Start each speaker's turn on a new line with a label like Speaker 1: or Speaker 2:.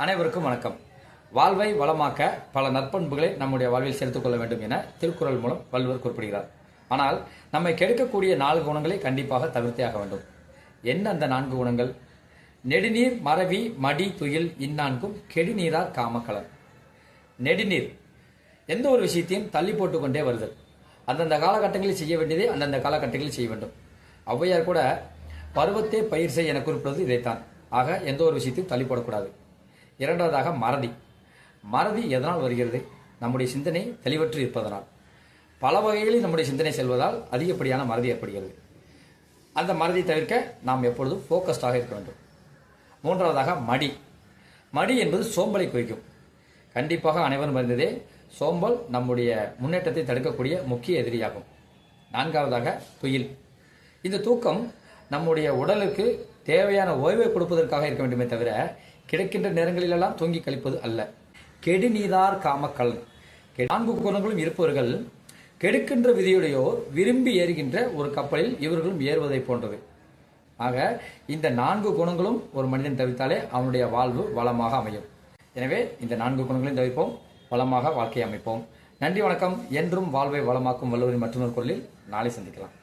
Speaker 1: அனைவருக்கும் வணக்கம். வாழ்வை வளமாக்க பல நற்பண்புகளை நம்முடைய வாழ்வில் சேர்த்துக் கொள்ள வேண்டும் என திருக்குறள் மூலம் வள்ளுவர் குறிப்பிடுகிறார். ஆனால் நம்மை கெடுக்கக்கூடிய நான்கு குணங்களை கண்டிப்பாக தவிர்த்தே ஆக வேண்டும். என்ன அந்த நான்கு குணங்கள்? நெடுநீர் மறவி மடி துயில் இந்நான்கும் கெடுநீரார் காமக்கலன் நெடுநீர். எந்த ஒரு விஷயத்தையும் தள்ளி போட்டுக்கொண்டே வருதல். அந்தந்த காலகட்டங்களில் செய்ய வேண்டியதை அந்தந்த காலகட்டங்களில் செய்ய வேண்டும். ஔவையார் கூட பருவத்தே பயிர் செய் என குறிப்பிடுவது இதைத்தான். ஆக எந்த ஒரு விஷயத்தையும் தள்ளி போடக்கூடாது. இரண்டாவதாக மறதி. மறதி எதனால் வருகிறது? நம்முடைய சிந்தனை தெளிவற்று இருப்பதனால். பல வகைகளில் நம்முடைய சிந்தனை செல்வதால் அதிகப்படியான மறதி ஏற்படுகிறது. அந்த மறதியை தவிர்க்க நாம் எப்பொழுதும் ஃபோக்கஸ்டாக இருக்க வேண்டும். மூன்றாவதாக மடி. மடி என்பது சோம்பலை குறிக்கும். கண்டிப்பாக அனைவரும் அறிந்ததே சோம்பல் நம்முடைய முன்னேற்றத்தை தடுக்கக்கூடிய முக்கிய எதிரியாகும். நான்காவதாக துயில். இந்த தூக்கம் நம்முடைய உடலுக்கு தேவையான ஓய்வை கொடுப்பதற்காக இருக்க வேண்டுமே தவிர கிடைக்கின்ற நேரங்களிலெல்லாம் தூங்கி கழிப்பது அல்ல. கெடுநீதார் காமக்கலன் நான்கு குணங்களும் இருப்பவர்கள் கெடுக்கின்ற விதியுடையோர் விரும்பி ஏறுகின்ற ஒரு கப்பலில் இவர்களும் ஏறுவதை போன்றது. ஆக இந்த நான்கு குணங்களும் ஒரு மனிதன் தவிர்த்தாலே அவனுடைய வாழ்வு வளமாக அமையும். எனவே இந்த நான்கு குணங்களையும் தவிர்ப்போம் வளமாக வாழ்க்கையை அமைப்போம். நன்றி வணக்கம். என்றும் வாழ்வை வளமாக்கும் வல்லுவரின் மற்றொரு குரலில் நாளை சந்திக்கலாம்.